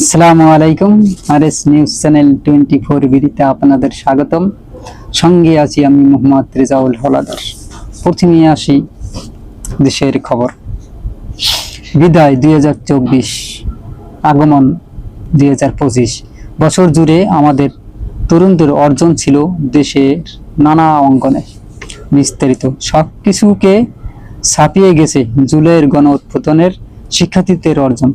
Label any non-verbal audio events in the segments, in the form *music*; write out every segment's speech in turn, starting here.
আসসালামু আলাইকুম R S news channel twenty four বিডিতে আপনাদের স্বাগতম। সঙ্গে আছি আমি মোহাম্মদ রেজাউল হলাদার। প্রথমে আসি দেশের খবর। বিদায় দুই হাজার চব্বিশ, আগমন দুই হাজার পঁচিশ। বছর জুড়ে আমাদের তরুণদের অর্জন ছিল দেশের নানা অঙ্গনে। বিস্তারিত। সব কিছুকে ছাপিয়ে গেছে জুলাইয়ের গণ উৎপাদনের শিক্ষার্থীদের অর্জন।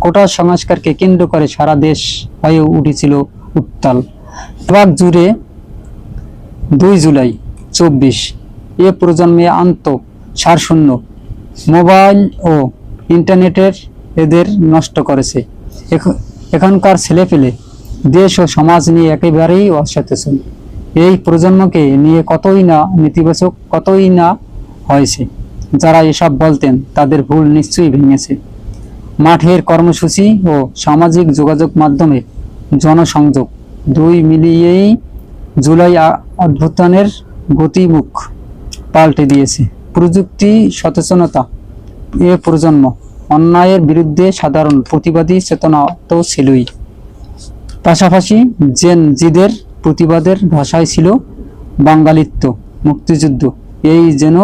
কোটা সংস্কারকে কেন্দ্র করে সারা দেশ হয়ে উঠেছিল উত্তাল। বিভাগ জুড়ে দুই জুলাই চব্বিশ, এ প্রজন্মে আন্ত সারশূন্য মোবাইল ও ইন্টারনেটের এদের নষ্ট করেছে। এখ- এখনকার ছেলেপেলে দেশ ও সমাজ নিয়ে একেবারেই অসচেতন। এই প্রজন্মকে নিয়ে কতই না নেতিবাচক, কতই না হয়েছে, যারা এসব বলতেন তাদের ভুল নিশ্চয়ই ভেঙেছে। মাঠের কর্মসূচি ও সামাজিক যোগাযোগ মাধ্যমে জনসংযোগ দুই মিলিয়েই জুলাই অভ্যুত্থানের গতিমুখ পাল্টে দিয়েছে। প্রযুক্তি সচেতনতা এ প্রজন্ম অন্যায়ের বিরুদ্ধে সাধারণ প্রতিবাদী চেতনা তো ছিলই। পাশাপাশি জেন জিদের প্রতিবাদের ভাষায় ছিল বাঙালিত্ব, মুক্তিযুদ্ধ। এই যেন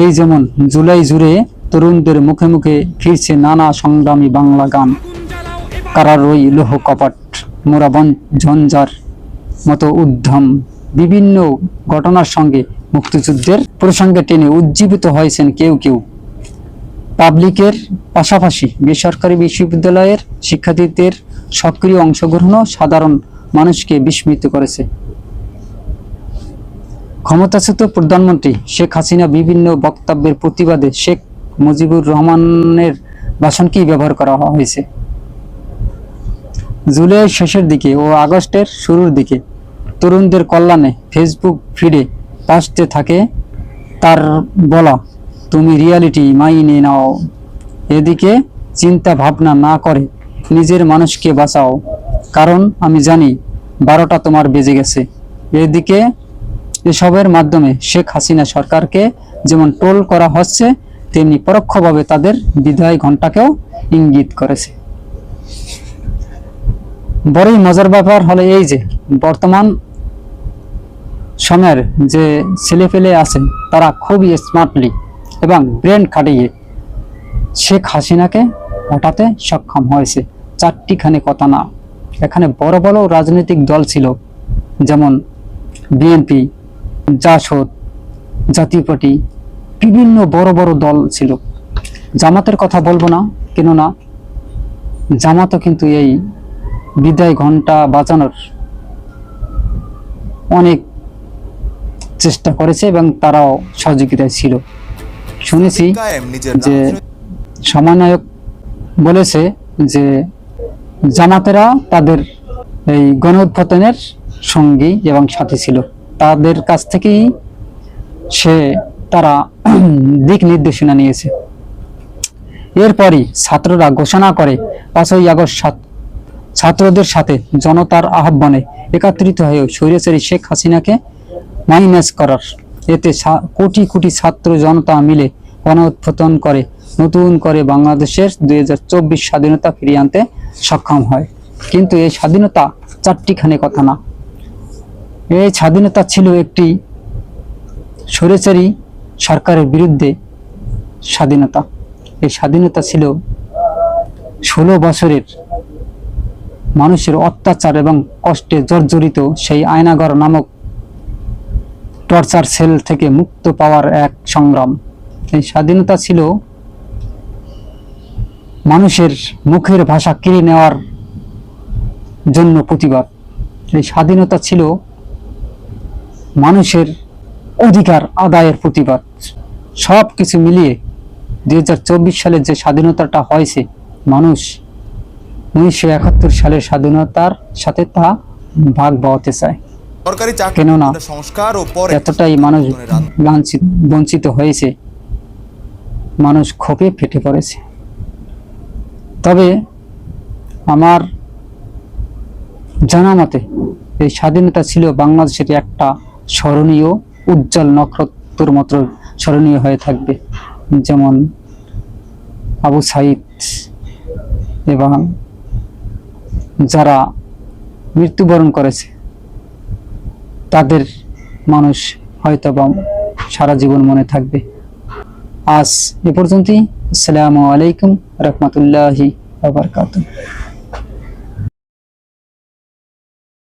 এই যেমন জুলাই জুড়ে তরুণদের মুখে মুখে ফিরছে নানা সংগ্রামী বাংলা গান। কারারই লোহ কপাট, মোরাবন, ঝঞ্ঝার মতো উদ্যম বিভিন্ন ঘটনার সঙ্গে মুক্তিযুদ্ধের প্রসঙ্গে টেনে উজ্জীবিত হয়েছেন কেউ কেউ। পাবলিকের পাশাপাশি বেসরকারি বিশ্ববিদ্যালয়ের শিক্ষার্থীদের সক্রিয় অংশগ্রহণও সাধারণ মানুষকে বিস্মিত করেছে। ক্ষমতাচ্যুত প্রধানমন্ত্রী শেখ হাসিনা বিভিন্ন বক্তব্যের প্রতিবাদে শেখ মুজিবুর রহমানের ভাষণকেই ব্যবহার করা হয়েছে? জুলাইয়ের শেষের দিকে ও আগস্টের শুরুর দিকে তরুণদের কল্যাণে ফেসবুক ফিডে আসতে থাকে, তার বলা, তুমি রিয়ালিটি মাইনে নাও। এদিকে চিন্তা ভাবনা না করে নিজের মানুষকে বাঁচাও। কারণ আমি জানি বারোটা তোমার বেজে গেছে। এদিকে এসবের মাধ্যমে শেখ হাসিনা সরকারকে যেমন টোল করা হচ্ছে তেমনি পরোক্ষভাবে তাদের বিদায় ঘণ্টাকেও ইঙ্গিত করেছে। বড়ই মজার ব্যাপার হলো এই যে, বর্তমান সময়ের যে ছেলেপেলে আছে তারা খুবই স্মার্টলি এবং ব্রেন খাটিয়ে শেখ হাসিনাকে হটাতে সক্ষম হয়েছে। চারটিখানি কথা না। এখানে বড় বড় রাজনৈতিক দল ছিল, যেমন বিএনপি, জাসদ, জাতীয় পার্টি বিভিন্ন বড় বড় দল ছিল। জামাতের কথা বলব না কেননা জামাতও কিন্তু এই বিদায় ঘণ্টা বাজানোর অনেক চেষ্টা করেছে এবং তারাও সহযোগিতায় ছিল। শুনেছি যে সমন্বয়ক বলেছে যে জামাতেরা তাদের এই গণ সঙ্গী এবং সাথী ছিল। তাদের কাছ থেকেই সে তারা *clears throat* দিক নির্দেশনা নিয়েছে। এরপরই ছাত্ররা ঘোষণা করে, পাঁচই আগস্ট ছাত্রদের সাথে জনতার আহ্বানে একত্রিত হয়ে স্বৈরাচারী শেখ হাসিনাকে মাইনাস করার। এতে কোটি কোটি ছাত্র জনতা মিলে গণউত্থান করে, নতুন করে বাংলাদেশের দুই হাজার চব্বিশ স্বাধীনতা ফিরিয়ে আনতে সক্ষম হয়। কিন্তু এই স্বাধীনতা চারটিখানে কথা না। এই স্বাধীনতা ছিল একটি স্বৈরাচারী সরকারের বিরুদ্ধে স্বাধীনতা। এই স্বাধীনতা ছিল ষোলো বছরের মানুষের অত্যাচার এবং কষ্টে জর্জরিত সেই আয়নাগর নামক টর্চার সেল থেকে মুক্ত পাওয়ার এক সংগ্রাম। এই স্বাধীনতা ছিল মানুষের মুখের ভাষা কেড়ে নেওয়ার জন্য প্রতিবাদ। এই স্বাধীনতা ছিল মানুষের অধিকার আদায়ের প্রতিবাদ। সব কিছু মিলিয়ে দুই হাজার চব্বিশ সালের যে স্বাধীনতাটা হয়েছে মানুষ উনিশশো একাত্তর সালের স্বাধীনতার সাথে তা ভাগ বাওয়াতে চায়। সরকারি কেননা এতটাই মানুষ বঞ্চিত হয়েছে মানুষ ক্ষোভে ফেটে পড়েছে। তবে আমার জানা মতে এই স্বাধীনতা ছিল বাংলাদেশের একটা স্মরণীয় উজ্জ্বল নক্ষত্রের মতো স্মরণীয় হয়ে থাকবে। যেমন আবু সাইদ এবং যারা মৃত্যুবরণ করেছে, তাদের মানুষ হয়তো বা সারা জীবন মনে থাকবে। আজ এ পর্যন্তই। আসসালামু আলাইকুম রহমতুল্লাহি আবরকাতুহ